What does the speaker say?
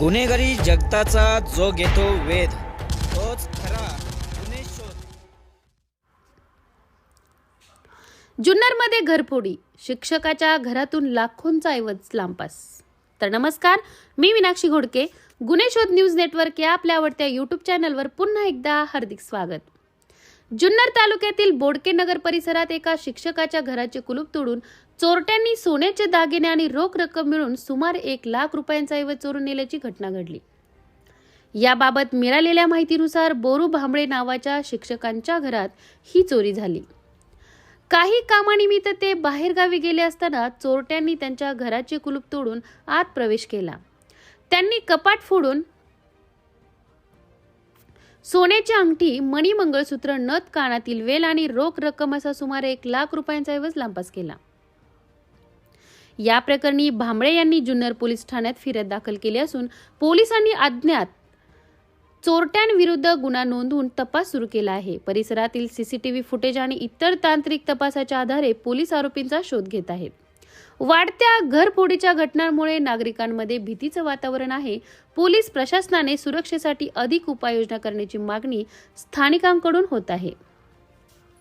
गुन्हेगारी जगताचा जो घेतो वेध तोच खरा गुन्हे शोध. जुन्नरमध्ये घरफोडी शिक्षकाच्या घरातून लाखोंचा ऐवज लांपास तर नमस्कार मी मीनाक्षी घोडके. गुन्हे शोध न्यूज नेटवर्क या आपल्या आवडत्या यूट्यूब चॅनलवर पुन्हा एकदा हार्दिक स्वागत. जुन्नर तालुक्यातील बोडके नगर परिसरात एका शिक्षकाच्या घराचे कुलूप तोडून चोरट्यांनी सोन्याचे दागिने आणि रोख रक्कम मिळून सुमारे एक लाख रुपयांचा ऐवज चोरून नेल्याची घटना घडली. याबाबत मिळालेल्या माहितीनुसार बोरू भांबळे नावाच्या शिक्षकांच्या घरात ही चोरी झाली. काही कामानिमित्त ते बाहेरगावी गेले असताना चोरट्यांनी त्यांच्या घराचे कुलूप तोडून आत प्रवेश केला. त्यांनी कपाट फोडून सोन्याची अंगठी मणी मंगळसूत्र नथ कानातील वेल आणि रोख रक्कम असा सुमारे एक लाख रुपयांचा ऐवज लांपास केला या प्रकरणी भांबळे यांनी जुन्नर पोलीस ठाण्यात फिर्याद दाखल केली असून पोलिसांनी अज्ञात चोरट्यांविरुद्ध गुन्हा नोंदवून तपास सुरू केला आहे. परिसरातील सीसीटीव्ही फुटेज आणि इतर तांत्रिक तपासाच्या आधारे पोलीस आरोपींचा शोध घेत आहेत. वाढत्या घरफोडीच्या घटनांमुळे नागरिकांमध्ये भीतीचं वातावरण आहे. पोलीस प्रशासनाने सुरक्षेसाठी अधिक उपाययोजना करण्याची मागणी स्थानिकांकडून होत आहे.